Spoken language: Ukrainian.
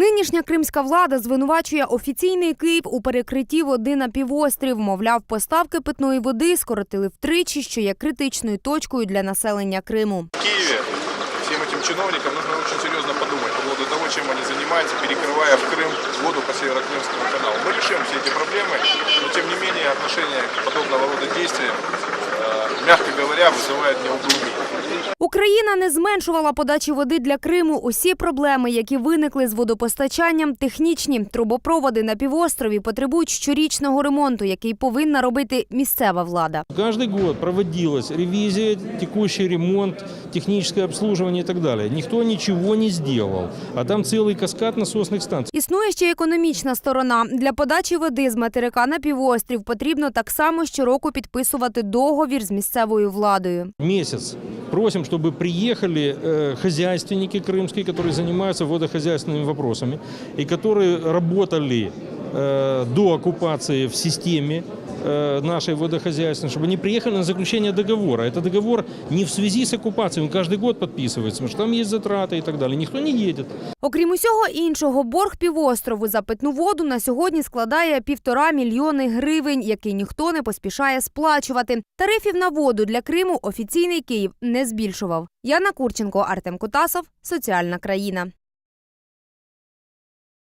Нинішня кримська влада звинувачує офіційний Київ у перекритті води на півострів. Мовляв, поставки питної води скоротили втричі, що є критичною точкою для населення Криму. В Киеве всем этим чиновникам нужно очень серьезно подумать по поводу того, чем они занимаются, перекрывая в Крым воду по Северокрымскому каналу. Мы решим все эти проблемы, но тем не менее отношение к подобного рода действиям, э, мягко говоря, вызывает неудобство. Україна не зменшувала подачі води для Криму. Усі проблеми, які виникли з водопостачанням, технічні. Трубопроводи на півострові потребують щорічного ремонту, який повинна робити місцева влада. Каждый год проводилась ревизия, текущий ремонт, техническое обслуживание и так далее. Никто ничего не сделал. А там целый каскад насосных станций. Існує ще економічна сторона. Для подачі води з материка на півострів потрібно так само щороку підписувати договір з місцевою владою. Месяц просим, чтобы приехали э, хозяйственники крымские, которые занимаются водохозяйственными вопросами и которые работали э, до оккупации в системе э, нашей водохозяйственной, чтобы они приехали на заключение договора. Это договор не в связи с оккупацией, он каждый год подписывается, потому что там есть затраты и так далее. Никто не едет. Окрім усього іншого, борг півострову за питну воду на сьогодні складає півтора мільйони гривень, який ніхто не поспішає сплачувати. Тарифів на воду для Криму офіційний Київ не збільшував. Яна Курченко, Артем Кутасов, Соціальна країна.